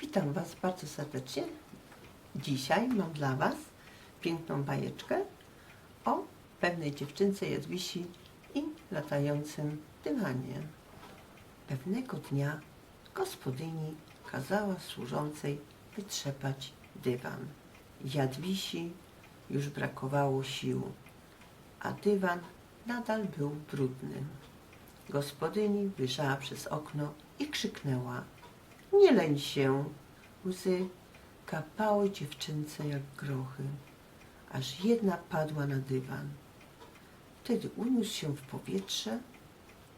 Witam Was bardzo serdecznie. Dzisiaj mam dla Was piękną bajeczkę o pewnej dziewczynce Jadwisi i latającym dywanie. Pewnego dnia gospodyni kazała służącej wytrzepać dywan. Jadwisi już brakowało sił, a dywan nadal był brudny. Gospodyni wyjrzała przez okno i krzyknęła – nie lęć się. Łzy kapały dziewczynce jak grochy, aż jedna padła na dywan. Wtedy uniósł się w powietrze,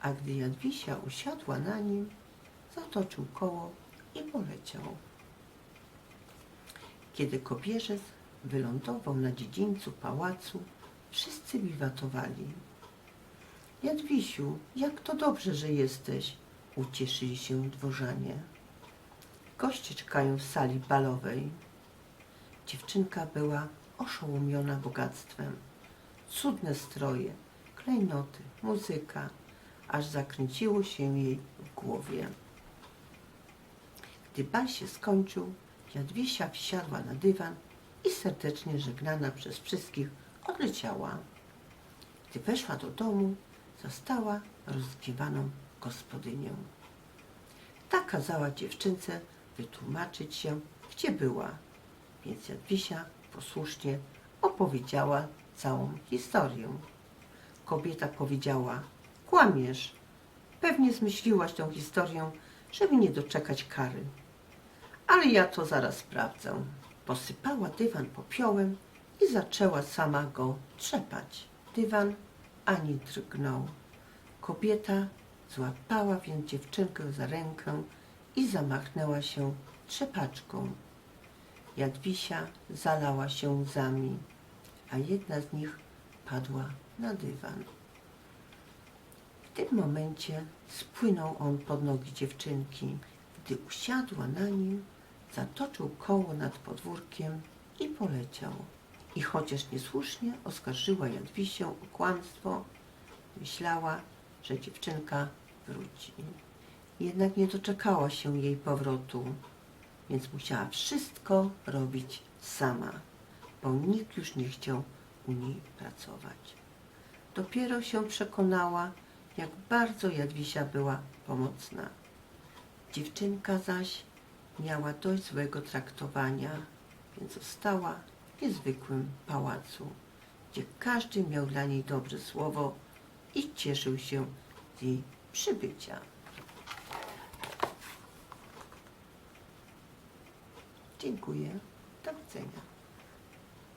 a gdy Jadwisia usiadła na nim, zatoczył koło i poleciał. Kiedy kobierzec wylądował na dziedzińcu pałacu, wszyscy wiwatowali. Jadwisiu, jak to dobrze, że jesteś, ucieszyli się dworzanie. Goście czekają w sali balowej. Dziewczynka była oszołomiona bogactwem. Cudne stroje, klejnoty, muzyka, aż zakręciło się jej w głowie. Gdy bal się skończył, Jadwisia wsiadła na dywan i serdecznie żegnana przez wszystkich odleciała. Gdy weszła do domu, zastała rozgniewaną gospodynię. Ta kazała dziewczynce wytłumaczyć się, gdzie była, więc Jadwisia posłusznie opowiedziała całą historię. Kobieta powiedziała, kłamiesz, pewnie zmyśliłaś tę historię, żeby nie doczekać kary. Ale ja to zaraz sprawdzę. Posypała dywan popiołem i zaczęła sama go trzepać. Dywan ani drgnął. Kobieta złapała więc dziewczynkę za rękę i zamachnęła się trzepaczką. Jadwisia zalała się łzami, a jedna z nich padła na dywan. W tym momencie spłynął on pod nogi dziewczynki. Gdy usiadła na nim, zatoczył koło nad podwórkiem i poleciał. I chociaż niesłusznie oskarżyła Jadwisię o kłamstwo, myślała, że dziewczynka wróci. Jednak nie doczekała się jej powrotu, więc musiała wszystko robić sama, bo nikt już nie chciał u niej pracować. Dopiero się przekonała, jak bardzo Jadwisia była pomocna. Dziewczynka zaś miała dość złego traktowania, więc została niezwykłym pałacu, gdzie każdy miał dla niej dobre słowo i cieszył się z jej przybycia. Dziękuję. Do widzenia.